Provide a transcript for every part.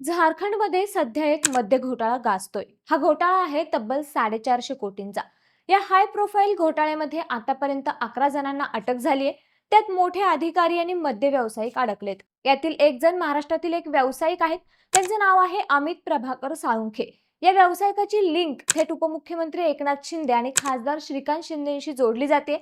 झारखंडमध्ये सध्या एक मद्य घोटाळा गाजतोय. हा घोटाळा आहे तब्बल साडेचारशे कोटींचा. या हाय प्रोफाईल घोटाळ्यामध्ये आतापर्यंत अकरा जणांना अटक झालीय. त्यात मोठे अधिकारी आणि मद्य व्यावसायिक अडकलेत. यातील एक जण महाराष्ट्रातील एक व्यावसायिक आहेत. त्यांचं नाव आहे अमित प्रभाकर साळुंखे. या व्यावसायिकाची लिंक थेट उपमुख्यमंत्री एकनाथ शिंदे आणि खासदार श्रीकांत शिंदेशी जोडली जाते.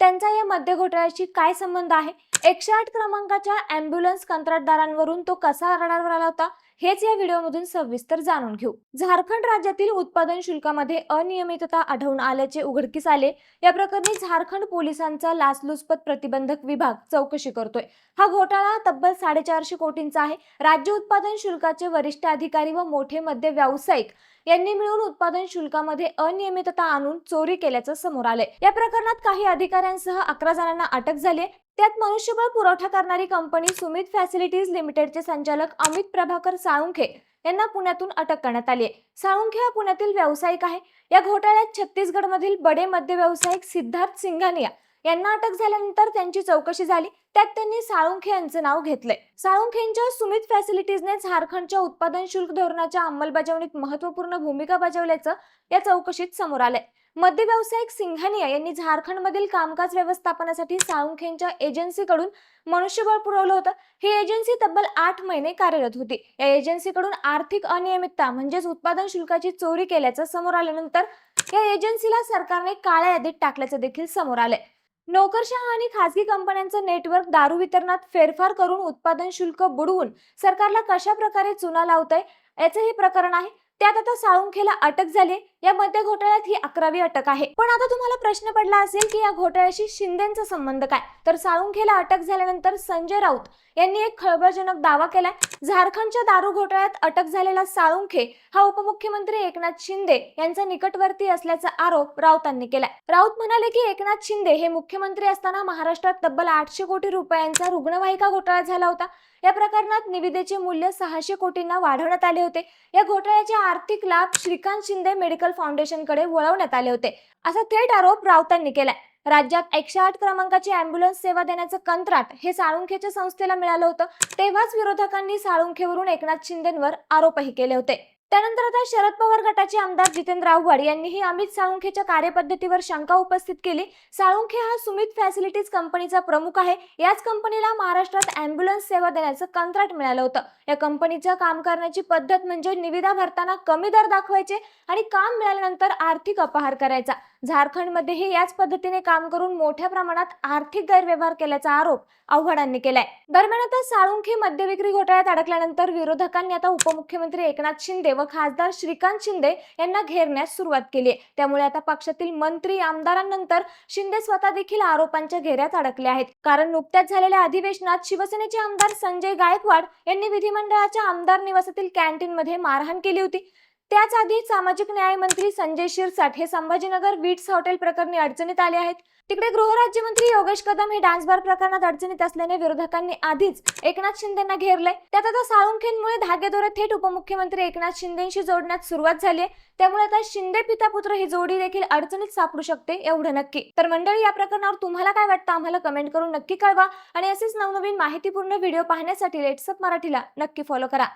त्यांचा या मद्य घोटाळ्याशी काय संबंध आहे? एकशे आठ क्रमांकाच्या अँब्युलन्स कंत्राटदारांवरून तो कसा रडारवर आला होता? हेच या व्हिडिओमधून सविस्तर जाणून घेऊ. झारखंड राज्यातील उत्पादन शुल्कामध्ये अनियमितता आढळून आल्याचे उघडकीस आले. या प्रकरणी झारखंड पोलिसांचा लाचलुचपत प्रतिबंधक विभाग चौकशी करतोय. हा घोटाळा तब्बल साडेचारशे कोटींचा आहे. राज्य उत्पादन शुल्काचे वरिष्ठ अधिकारी व मोठे मध्य व्यावसायिक यांनी मिळून उत्पादन शुल्कामध्ये अनियमितता आणून चोरी केल्याचं समोर आले या प्रकरणात काही अधिकाऱ्यांसह अकरा जणांना अटक झाली त्यात मनुष्यबळ पुरवठा करणारी कंपनी सुमित फॅसिलिटीज लिमिटेडचे संचालक अमित प्रभाकर साळुंखे यांना पुण्यातून अटक करण्यात आली आहे साळुंखे हा पुण्यातील व्यावसायिक आहे. या घोटाळ्यात छत्तीसगडमधील बडे मध्य व्यावसायिक सिद्धार्थ सिंघानिया यांना अटक झाल्यानंतर त्यांची चौकशी झाली. त्यात त्यांनी साळुंखे यांचं नाव घेतलंय. साळुंखेंच्या सुमित फॅसिलिटीजने झारखंडच्या उत्पादन शुल्क धोरणाच्या अंमलबजावणीत महत्त्वपूर्ण भूमिका बजावल्याचं या चौकशीत समोर आलंय. मध्य व्यावसायिक सिंघानिया यांनी झारखंडमधील कामकाज व्यवस्थापनासाठी साळुंखेंच्या एजन्सीकडून मनुष्यबळ पुरवलं होतं. ही एजन्सी तब्बल आठ महिने कार्यरत होती. या एजन्सीकडून आर्थिक अनियमितता म्हणजेच उत्पादन शुल्काची चोरी केल्याचं समोर आल्यानंतर या एजन्सीला सरकारने काळ्या यादीत टाकल्याचं देखील समोर आलंय. नोकरशहा आणि खासगी कंपन्यांचं नेटवर्क दारू वितरणात फेरफार करून उत्पादन शुल्क बुडवून सरकारला कशा प्रकारे चुना लावतंय याचं हे प्रकरण आहे. त्यात आता साळुंखेला अटक झाली या मध्य घोटाळ्यात ही अकरावी अटक आहे. पण आता तुम्हाला प्रश्न पडला असेल की या घोटाळ्याशी शिंदेचा संबंध काय? तर साळुंखेला अटक झाल्यानंतर संजय राऊत यांनी एक खळबळजनक दावा केलाय. झारखंडच्या दारू घोटाळ्यात अटक झालेला साळुंखे हा उपमुख्यमंत्री एकनाथ शिंदे यांचा निकटवर्ती असल्याचा आरोप राऊतांनी केलाय. राऊत म्हणाले की एकनाथ शिंदे हे मुख्यमंत्री असताना महाराष्ट्रात तब्बल आठशे कोटी रुपयांचा रुग्णवाहिका घोटाळा झाला होता. या प्रकरणात निविदेचे मूल्य सहाशे कोटींना वाढवण्यात आले होते. या घोटाळ्याचे आर्थिक लाभ श्रीकांत शिंदे मेडिकल फाउंडेशनकडे वळवण्यात आले होते. असा थेट आरोप राऊतांनी केलाय. राज्यात एकशे आठ क्रमांकाची अँब्युलन्स सेवा देण्याचं कंत्राट हे साळुंखेच्या संस्थेला मिळालं होतं तेव्हाच विरोधकांनी साळुंखेवरून एकनाथ शिंदेंवर आरोपही केले होते. त्यानंतर आता शरद पवार गटाचे आमदार जितेंद्र आव्हाड यांनीही अमित साळुंखेच्या कार्यपद्धतीवर शंका उपस्थित केली. साळुंखे हा सुमित फॅसिलिटीज कंपनीचा प्रमुख आहे. याच कंपनीला महाराष्ट्रात अँब्युलन्स सेवा देण्याचं कंत्राट मिळालं होतं. या कंपनीचं काम करण्याची पद्धत म्हणजे निविदा भरताना कमी दर दाखवायचे आणि काम मिळाल्यानंतर आर्थिक अपहार करायचा. झारखंडमध्येही याच पद्धतीने काम करून मोठ्या प्रमाणात आर्थिक गैरव्यवहार केल्याचा आरोप आव्हाडांनी केलाय. दरम्यान आता साळुंखे मद्यविक्री घोटाळ्यात अडकल्यानंतर विरोधकांनी आता उपमुख्यमंत्री एकनाथ शिंदे व खासदार श्रीकांत शिंदे यांना घेरण्यास सुरुवात केली. आहे त्यामुळे आता पक्षातील मंत्री आमदारांनंतर शिंदे स्वतः देखील आरोपांच्या घेऱ्यात अडकले आहेत. कारण नुकत्याच झालेल्या अधिवेशनात शिवसेनेचे आमदार संजय गायकवाड यांनी विधिमंडळाच्या आमदार निवासातील कॅन्टीन मध्ये मारहाण केली होती. त्याच आधी सामाजिक न्याय मंत्री संजय शिरसाट हे संभाजीनगर वीट्स हॉटेल प्रकरणी अडचणीत आले आहेत. तिकडे गृहराज्यमंत्री योगेश कदम हे डान्स बार प्रकरणात अडचणीत असल्याने विरोधकांनी आधीच एकनाथ शिंदेना घेरलंय. त्यात आता साळुंखेंमुळे धागेदोरे थेट उपमुख्यमंत्री एकनाथ शिंदेशी जोडण्यात सुरुवात झाली आहे त्यामुळे आता शिंदे पिता पुत्र ही जोडी देखील अडचणीत सापडू शकते एवढं नक्की. तर मंडळी या प्रकरणावर तुम्हाला काय वाटतं? आम्हाला कमेंट करून नक्की कळवा आणि असेच नवनवीन माहितीपूर्ण व्हिडिओ पाहण्यासाठी लेट्सअप मराठीला नक्की फॉलो करा.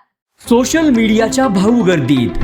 सोशल मीडियाच्या भाऊ गर्दीत.